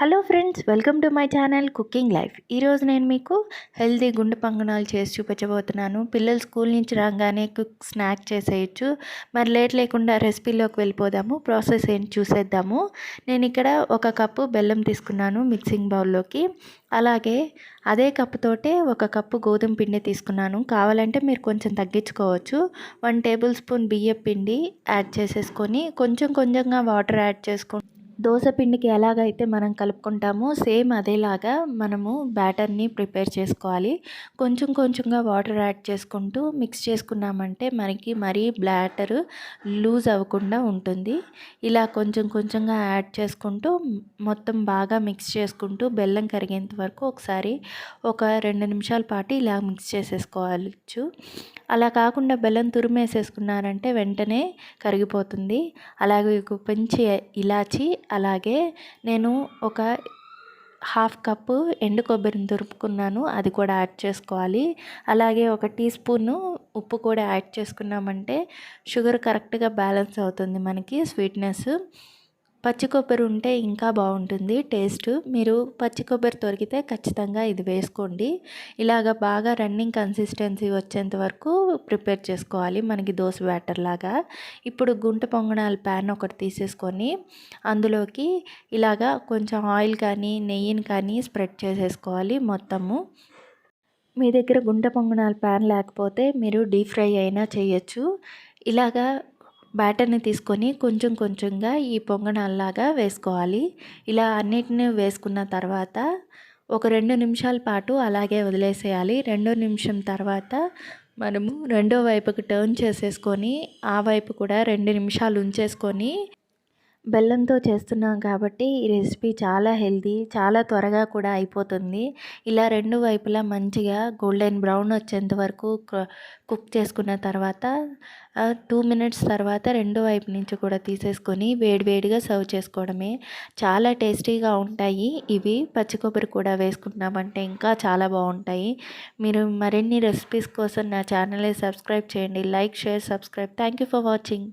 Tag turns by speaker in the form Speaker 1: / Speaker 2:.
Speaker 1: Hello friends welcome to my channel cooking life. ఈరోజు నేను మీకు హెల్దీ గుండె పంగనాలు చేసి చూపించబోతున్నాను. పిల్లలు స్కూల్ నుంచి రాగానే కుక్ స్నాక్ చేసేయచ్చు. మరి లేట్ లేకుండా రెసిపీలోకి వెళ్ళిపోదాము. ప్రాసెస్ ఏంటి చూసేద్దాము. నేను ఇక్కడ ఒక కప్పు బెల్లం తీసుకున్నాను మిక్సింగ్ బౌల్లోకి. అలాగే అదే కప్పుతోటే ఒక కప్పు గోధుమ పిండి తీసుకున్నాను. కావాలంటే మీరు కొంచెం తగ్గించుకోవచ్చు. వన్ టేబుల్ స్పూన్ బియ్యం పిండి యాడ్ చేసేసుకొని కొంచెం కొంచెంగా వాటర్ యాడ్ చేసుకొని దోశ పిండికి ఎలాగైతే మనం కలుపుకుంటామో సేమ్ అదేలాగా మనము బ్యాటర్ని ప్రిపేర్ చేసుకోవాలి. కొంచెం కొంచెంగా వాటర్ యాడ్ చేసుకుంటూ మిక్స్ చేసుకున్నామంటే మనకి మరీ బ్లాటర్ లూజ్ అవ్వకుండా ఉంటుంది. ఇలా కొంచెం కొంచెంగా యాడ్ చేసుకుంటూ మొత్తం బాగా మిక్స్ చేసుకుంటూ బెల్లం కరిగేంత వరకు ఒకసారి ఒక రెండు నిమిషాల పాటు ఇలా మిక్స్ చేసేసుకోవచ్చు. అలా కాకుండా బెల్లం తురిమేసేసుకున్నారంటే వెంటనే కరిగిపోతుంది. అలాగే పెంచి ఇలాచి అలాగే నేను ఒక హాఫ్ కప్పు ఎండు కొబ్బరిని తురుపుకున్నాను అది కూడా యాడ్ చేసుకోవాలి. అలాగే ఒక టీ స్పూను ఉప్పు కూడా యాడ్ చేసుకున్నామంటే షుగర్ కరెక్ట్గా బ్యాలెన్స్ అవుతుంది మనకి స్వీట్నెస్. పచ్చి కొబ్బరి ఉంటే ఇంకా బాగుంటుంది. టేస్ట్ మీరు పచ్చి కొబ్బరి దొరికితే ఖచ్చితంగా ఇది వేసుకోండి. ఇలాగ బాగా రన్నింగ్ కన్సిస్టెన్సీ వచ్చేంత వరకు ప్రిపేర్ చేసుకోవాలి. మనకి దోశ బ్యాటర్ లాగా. ఇప్పుడు గుంట పొంగనాల ప్యాన్ ఒకటి తీసేసుకొని అందులోకి ఇలాగా కొంచెం ఆయిల్ కానీ నెయ్యిని కానీ స్ప్రెడ్ చేసేసుకోవాలి మొత్తము. మీ దగ్గర గుంట పొంగనాల ప్యాన్ లేకపోతే మీరు డీప్ ఫ్రై అయినా చేయొచ్చు. ఇలాగా బ్యాటర్ని తీసుకొని కొంచెం కొంచెంగా ఈ పొంగనాల్లాగా వేసుకోవాలి. ఇలా అన్నిటిని వేసుకున్న తర్వాత ఒక రెండు నిమిషాల పాటు అలాగే వదిలేసేయాలి. రెండో నిమిషం తర్వాత మనము రెండో వైపుకి టర్న్ చేసేసుకొని ఆ వైపు కూడా రెండు నిమిషాలు ఉంచేసుకొని బెల్లంతో చేస్తున్నాం కాబట్టి ఈ రెసిపీ చాలా హెల్తీ చాలా త్వరగా కూడా అయిపోతుంది. ఇలా రెండు వైపులా మంచిగా గోల్డెన్ బ్రౌన్ వచ్చేంత వరకు కుక్ చేసుకున్న తర్వాత టూ మినిట్స్ తర్వాత రెండు వైపు నుంచి కూడా తీసేసుకొని వేడివేడిగా సర్వ్ చేసుకోవడమే. చాలా టేస్టీగా ఉంటాయి. ఇవి పచ్చి కొబ్బరి కూడా వేసుకున్నామంటే ఇంకా చాలా బాగుంటాయి. మీరు మరిన్ని రెసిపీస్ కోసం నా ఛానల్ని సబ్స్క్రైబ్ చేయండి. Like share subscribe. Thank you for watching.